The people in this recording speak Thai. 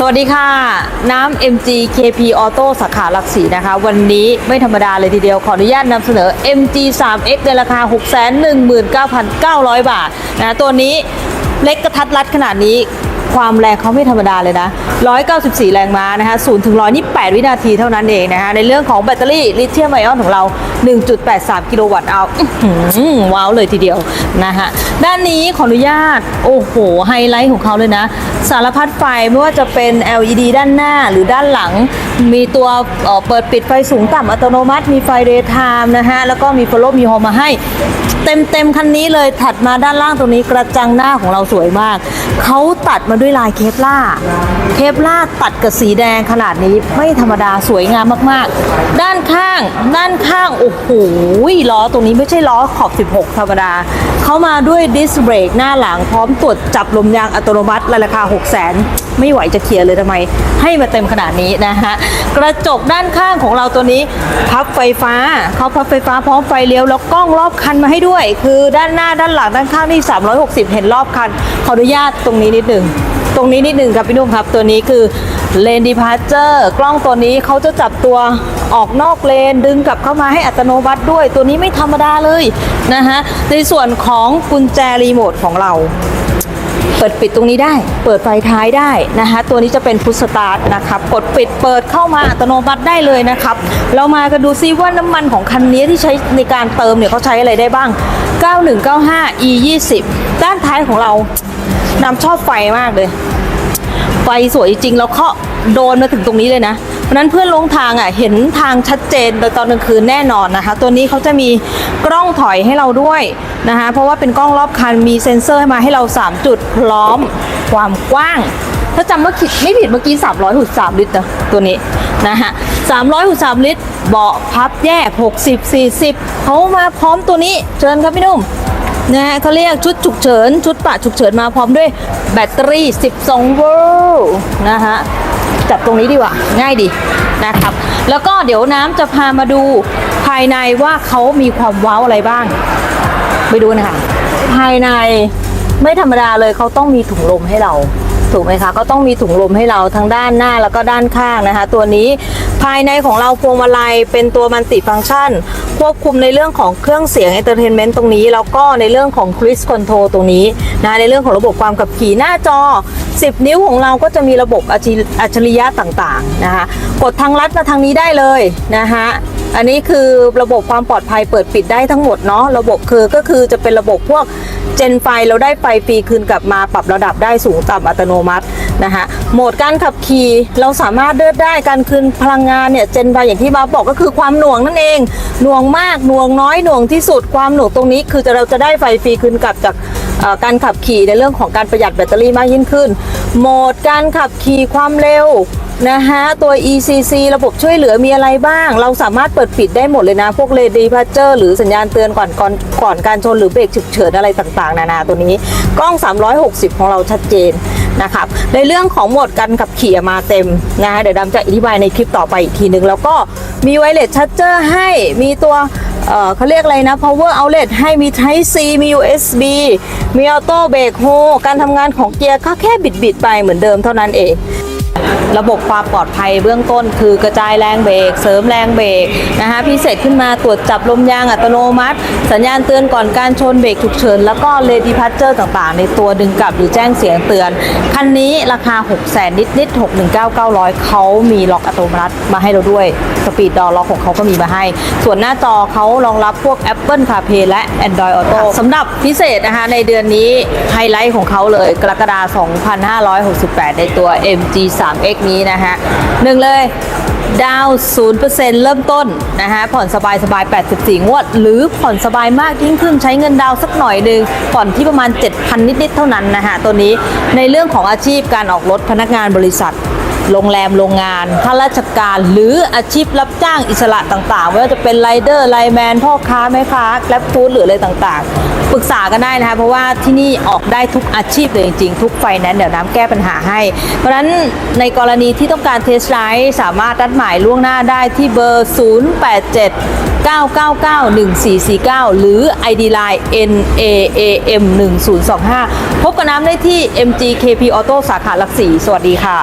สวัสดีค่ะ น้ำ MG KP Auto สาขาหลักสีนะคะ วันนี้ไม่ธรรมดาเลยทีเดียวขออนุญาตนำเสนอ MG 3X ในราคา 619,900 บาทนะตัวนี้เล็กกระทัดรัดขนาดนี้ ความแรงเขาไม่ธรรมดาเลยนะ 194 แรงม้านะคะ0ถึง100นี่8วินาทีเท่านั้นเองนะคะ ในเรื่องของแบตเตอรี่ลิเธียมไอออนของเรา 1.83 กิโลวัตต์เอาว้าวเลยทีเดียวนะคะด้านนี้ขออนุญาต โอ้โห ไฮไลท์ของเขาเลยนะ สารพัดไฟไม่ว่าจะเป็น LED ด้านหน้าหรือด้านหลัง มีตัวเเปิดปิดไฟสูงต่ำอัตโนมัติ มีไฟเดย์ไทม์นะฮะ แล้วก็มี follow มี home มาให้เต็มเต็มคันนี้เลยถัดมาด้านล่างตรงนี้กระจังหน้าของเราสวยมาก เขาตัดมาด้วยลายเคปล่าเคปล่าตัดกับสีแดงขนาดนี้ไม่ธรรมดาสวยงามมากๆ ด้านข้าง ด้านข้างโอ้โหล้อตรงนี้ไม่ใช่ล้อขอบ 16 ธรรมดา เข้ามาด้วยดิสเบรกหน้าหลังพร้อมตรวจจับลมยางอัตโนมัติราคา 6 0 0 0 0 0ไม่ไหวจะเคลียร์เลยทำไม ให้มาเต็มขนาดนี้นะฮะกระจกด้านข้างของเราตัวนี้ พับไฟฟ้าเขาพับไฟฟ้าพร้อมไฟเลี้ยวแล้วกล้องรอบคันมาให้ด้วย คือด้านหน้าด้านหลังด้านข้างนี่360 เห็นรอบคันขออนุญาตตรงนี้นิดหนึ่ง ตรงนี้นิดหนึ่งครับพี่นุ่มครับ ตัวนี้คือเลนดีพาร์เจอร์กล้องตัวนี้เขาจะจับตัวออกนอกเลนดึงกลับเข้ามาให้อัตโนมัติด้วย ตัวนี้ไม่ธรรมดาเลยนะฮะในส่วนของกุญแจรีโมทของเราเปิดปิดตรงนี้ได้ เปิดไฟท้ายได้นะคะตัวนี้จะเป็นพุชสตาร์ทนะครับ กดปิดเปิดเข้ามาอัตโนมัติได้เลยนะครับ เรามากันดูซิว่าน้ำมันของคันนี้ที่ใช้ในการเติมเนี่ยเขาใช้อะไรได้บ้าง 9195 e 20ด้านท้ายของเรา น้ำชอบไฟมากเลย ไฟสวยจริงแล้วเคาะโดนมาถึงตรงนี้เลยนะเพราะนั้นเพื่อนลงทางอะเห็นทางชัดเจนโดยตอนกลางคืนแน่นอนนะคะ ตัวนี้เขาจะมีกล้องถอยให้เราด้วยนะคะ เพราะว่าเป็นกล้องรอบคันมีเซ็นเซอร์มาให้เรา 3 จุดพร้อมความกว้าง ถ้าจำว่าผิดไม่ผิดเมื่อกี้ 363 ลิตรตัวนี้นะคะ363 ลิตร เบาะพับแยก 60 40เขามาพร้อมตัวนี้เชิญครับพี่นุ่ม นะฮะเขาเรียกชุดฉุกเฉิน ชุดปะฉุกเฉินมาพร้อมด้วยแบตเตอรี่ 12 โวลต์นะฮะจับตรงนี้ดีกว่า ง่ายดีนะครับ แล้วก็เดี๋ยวน้ำจะพามาดูภายในว่าเขามีความว้าวอะไรบ้าง ไปดูนะคะ ภายในไม่ธรรมดาเลยเขาต้องมีถุงลมให้เรา ถูกไหมคะก็ต้องมีถุงลมให้เราทั้งด้านหน้าแล้วก็ด้านข้างนะคะ ตัวนี้ภายในของเราพวงมาลัยเป็นตัวมันติฟังก์ชัน ควบคุมในเรื่องของเครื่องเสียงเอนเตอร์เทนเมนต์ตรงนี้ แล้วก็ในเรื่องของคริสคอนโทรตรงนี้นะในเรื่องของระบบความขับขี่หน้าจอ 10 นิ้วของเราก็จะมีระบบอัจฉริอัจฉริยะต่างๆนะคะกดทางลัดมาทางนี้ได้เลยนะคะ อันนี้คือระบบความปลอดภัยเปิดปิดได้ทั้งหมดเนาะระบบคือก็คือจะเป็นระบบพวกเจนไฟเราได้ไฟฟรีคืนกลับมาปรับระดับได้สูงต่ำอัตโนมัตินะคะโหมดการขับขี่เราสามารถเลือกได้การคืนพลังงานเนี่ยเจนไฟอย่างที่บาบอกก็คือความหน่วงนั่นเองหน่วงมากหน่วงน้อยหน่วงที่สุดความหน่วงตรงนี้ คือจะเราจะได้ไฟฟรีคืนกลับจากการขับขี่ในเรื่องของการประหยัดแบตเตอรี่มากยิ่งขึ้น โหมดการขับขี่ความเร็ว นะคะตัว ECC ระบบช่วยเหลือมีอะไรบ้าง เราสามารถเปิดปิดได้หมดเลยนะ พวกเลดีพัชเจอร์หรือสัญญาณเตือนก่อนก่อนก่อนการชนหรือเบรกฉุกเฉินอะไรต่างๆ นานาตัวนี้ กล้อง 360 ของเราชัดเจนนะครับในเรื่องของโหมดการขับขี่มาเต็มนะคะเดี๋ยวดำจะอธิบายในคลิปต่อไปอีกทีหนึ่งแล้วก็มีไวเลสชั r เจอร์ให้มีตัวเออเขาเรียกอะไรนะ power outlet ให้มี type C มี USB มี auto brake hold การทำงานของเกียร์ก็แค่บิดๆไปเหมือนเดิมเท่านั้นเอง ระบบความปลอดภัยเบื้องต้น คือกระจายแรงเบรกเสริมแรงเบรกนะคะพิเศษขึ้นมาตรวจจับลมยางอัตโนมัติ สัญญาณเตือนก่อนการชนเบรกฉุกเฉิน แล้วก็เลดี้พัชเจอร์ต่างๆ ในตัวดึงกลับหรือแจ้งเสียงเตือน คันนี้ราคา 6 0 0 0 0นิดนิดๆ 619,900 เขามีล็อกอัตโนมัติมาให้เราด้วย สปีดดอล็อกของเขาก็มีมาให้ ส่วนหน้าจอเขารองรับพวก Apple CarPlay และ Android Auto สำหรับพิเศษนะคะในเดือนนี้ไฮไลท์ของเขาเลยกรกฎาคม2568 ในตัว MG 3X นี้นะฮะหนึ่งเลยดาวน์0%เริ่มต้นนะคะผ่อนสบายสบาย 84 งวด หรือผ่อนสบายมากยิ่งขึ้นใช้เงินดาวสักหน่อยหนึ่งผ่อนที่ประมาณ 7,000 นิด ๆ เท่านั้นนะคะตัวนี้ในเรื่องของอาชีพการออกรถพนักงานบริษัท โรงแรมโรงงานข้าราชการหรืออาชีพรับจ้างอิสระต่างๆไม่ว่าจะเป็นไรเดอร์ไลแมนพ่อค้าแม่ค้าแกร็บฟู้ดหรืออะไรต่างๆ ปรึกษากันได้นะคะเพราะว่าที่นี่ออกได้ทุกอาชีพเลยจริงๆ ทุกไฟแนนซ์เดี๋ยวน้ำแก้ปัญหาให้ เพราะฉะนั้นในกรณีที่ต้องการเทสไ i ์สามารถนัดหมายล่วงหน้าได้ที่เบอร์ 087 999-1449 หรือ ID Line NAAM 1025 พบกับน้ำได้ที่ MGKP Auto สาขาหลักสี่สวัสดีค่ะ